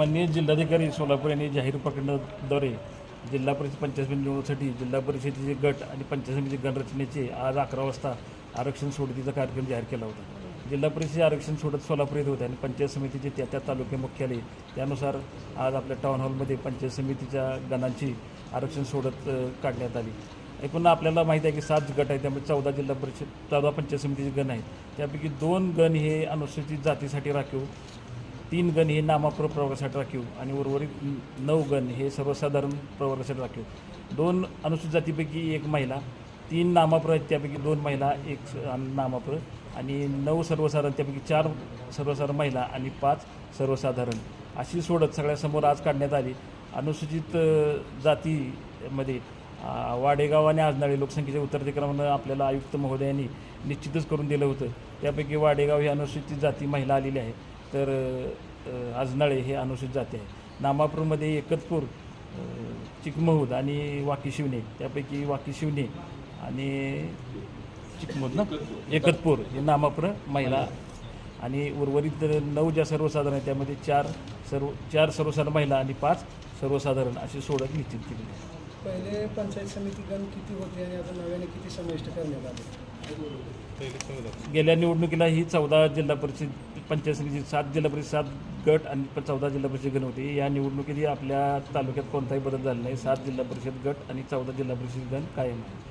माननीय जिल्हाधिकारी सोलापूर यांनी जाहीर प्रकरणाद्वारे जिल्हा परिषद पंचायत समिती निवडणुकीसाठी जिल्हा परिषदेचे गट आणि पंचायत समिती गणरचनेचे आज अकरा वाजता आरक्षण सोडतीचा कार्यक्रम जाहीर केला होता. जिल्हा परिषद आरक्षण सोडत सोलापूर येत होते आणि पंचायत समितीचे त्या त्या तालुके मुख्यालय त्यानुसार आज आपल्या टाऊन हॉलमध्ये पंचायत समितीच्या गणांची आरक्षण सोडत काढण्यात आली. एकूण आपल्याला माहिती आहे की सात गट आहेत त्यामध्ये चौदा जिल्हा परिषद चौदा पंचायत समितीचे गण आहेत. त्यापैकी दोन गण हे अनुसूचित जातीसाठी राखीव तीन गण हे नामापूर प्रवर्गासाठी राखीव आणि उर्वरित नऊ गण हे सर्वसाधारण प्रवर्गासाठी राखीव. दोन अनुसूचित जातीपैकी एक महिला तीन नामापूर आहेत त्यापैकी दोन महिला एक स- नामापूर आणि नऊ सर्वसाधारण त्यापैकी चार सर्वसाधारण महिला आणि पाच सर्वसाधारण. अशी सोडत सगळ्यासमोर आज काढण्यात आली. अनुसूचित जातीमध्ये वाडेगाव आणि आजनाळे लोकसंख्येच्या उत्तराधिकारानं आपल्याला आयुक्त महोदयांनी निश्चितच करून दिलं होतं. त्यापैकी वाडेगाव ही अनुसूचित जाती महिला आलेली आहे. तर आजनाळे हे अनुसूचित जाती आहे नामापूरमध्ये एकतपूर चिकमहूद आणि वाकी शिवणे त्यापैकी वाकी शिवणे आणि चिकमहूद ना? एकतपूर हे नामापूर महिला आणि उर्वरित नऊ ज्या सर्वसाधारण आहेत त्यामध्ये चार सर्व चार सर्वसाधारण महिला आणि पाच सर्वसाधारण अशी सोडत निश्चित केली आहे. पहिले पंचायत समिती गण किती होते आणि आता नव्याने किती समाविष्ट करण्यात आले? गेल्या निवडणुकीला ही चौदा जिल्हा परिषद पंचायत समिती सात जिल्हा परिषद सात गट आणि चौदा जिल्हा परिषद गण होते. या निवडणुकीत आपल्या तालुक्यात कोणताही बदल झाला नाही. सात जिल्हा परिषद गट आणि चौदा जिल्हा परिषद गण कायम आहे